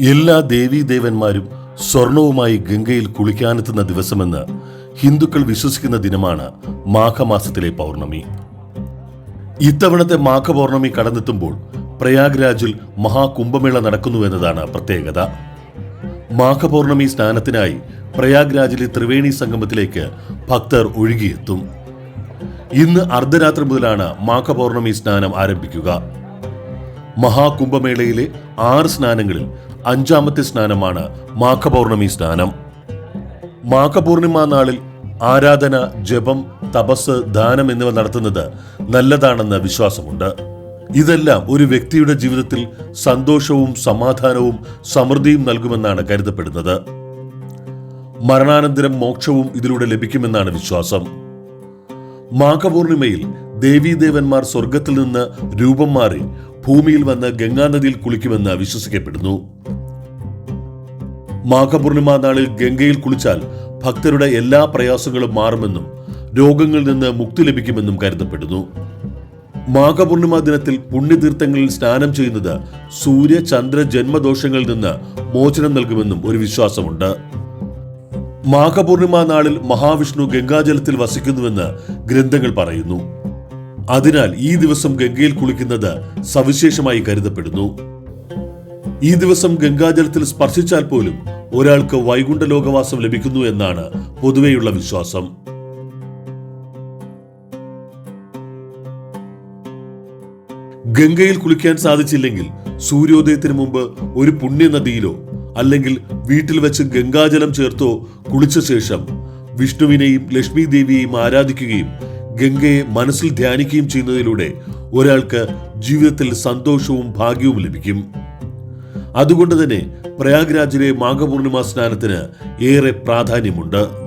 എല്ലാ ദേവീദേവന്മാരും സ്വർണവുമായി ഗംഗയിൽ കുളിക്കാനെത്തുന്ന ദിവസമെന്ന് ഹിന്ദുക്കൾ വിശ്വസിക്കുന്ന ദിനമാണ് മാഘമാസത്തിലെ പൗർണമി. ഇത്തവണത്തെ മാഘപൗർണമി കടന്നെത്തുമ്പോൾ പ്രയാഗ്രാജിൽ മഹാകുംഭമേള നടക്കുന്നു എന്നതാണ് പ്രത്യേകത. മാഘപൗർണമി സ്നാനത്തിനായി പ്രയാഗ്രാജിലെ ത്രിവേണി സംഗമത്തിലേക്ക് ഭക്തർ ഒഴുകിയെത്തും. ഇന്ന് അർദ്ധരാത്രി മുതലാണ് മാഘപൗർണമി സ്നാനം ആരംഭിക്കുക. മഹാകുംഭമേളയിലെ ആറ് സ്നാനങ്ങളിൽ അഞ്ചാമത്തെ സ്നാനമാണ് മാഘപൗർണമി സ്നാനം. മാഘപൂർണിമ നാളിൽ ആരാധന ജപം തപസ് ദാനം എന്നിവ നടത്തുന്നത് നല്ലതാണെന്ന് വിശ്വാസമുണ്ട്. ഇതെല്ലാം ഒരു വ്യക്തിയുടെ ജീവിതത്തിൽ സന്തോഷവും സമാധാനവും സമൃദ്ധിയും നൽകുമെന്നാണ് കരുതപ്പെടുന്നത്. മരണാനന്തരം മോക്ഷവും ഇതിലൂടെ ലഭിക്കുമെന്നാണ് വിശ്വാസം. മാഘപൂർണിമയിൽ ദേവീദേവന്മാർ സ്വർഗത്തിൽ നിന്ന് രൂപം മാറി ഭൂമിയിൽ വന്ന് ഗംഗാനദിയിൽ കുളിക്കുമെന്ന് വിശ്വസിക്കപ്പെടുന്നു. മാഘപൂർണിമ നാളിൽ ഗംഗയിൽ കുളിച്ചാൽ ഭക്തരുടെ എല്ലാ പ്രയാസങ്ങളും മാറുമെന്നും രോഗങ്ങളിൽ നിന്ന് മുക്തി ലഭിക്കുമെന്നും കരുതപ്പെടുന്നു. മാഘപൂർണിമ ദിനത്തിൽ പുണ്യതീർത്ഥങ്ങളിൽ സ്നാനം ചെയ്യുന്നത് സൂര്യ ചന്ദ്ര ജന്മദോഷങ്ങളിൽ നിന്ന് മോചനം നൽകുമെന്നും ഒരു വിശ്വാസമുണ്ട്. മാഘപൂർണിമ നാളിൽ മഹാവിഷ്ണു ഗംഗാജലത്തിൽ വസിക്കുന്നുവെന്ന് ഗ്രന്ഥങ്ങൾ പറയുന്നു. അതിനാൽ ഈ ദിവസം ഗംഗയിൽ കുളിക്കുന്നത് സവിശേഷമായി കരുതപ്പെടുന്നു. ഈ ദിവസം ഗംഗാജലത്തിൽ സ്പർശിച്ചാൽ പോലും ഒരാൾക്ക് വൈകുണ്ഠ ലോകവാസം ലഭിക്കുന്നു എന്നാണ് പൊതുവെയുള്ള വിശ്വാസം. ഗംഗയിൽ കുളിക്കാൻ സാധിച്ചില്ലെങ്കിൽ സൂര്യോദയത്തിന് മുമ്പ് ഒരു പുണ്യനദിയിലോ അല്ലെങ്കിൽ വീട്ടിൽ വെച്ച് ഗംഗാജലം ചേർത്തോ കുളിച്ച ശേഷം വിഷ്ണുവിനെയും ലക്ഷ്മി ദേവിയെയും ആരാധിക്കുകയും ഗംഗയെ മനസ്സിൽ ധ്യാനിക്കുകയും ചെയ്യുന്നതിലൂടെ ഒരാൾക്ക് ജീവിതത്തിൽ സന്തോഷവും ഭാഗ്യവും ലഭിക്കും. അതുകൊണ്ട് തന്നെ പ്രയാഗ്രാജിലെ മാഘപൂർണിമ സ്നാനത്തിന് ഏറെ പ്രാധാന്യമുണ്ട്.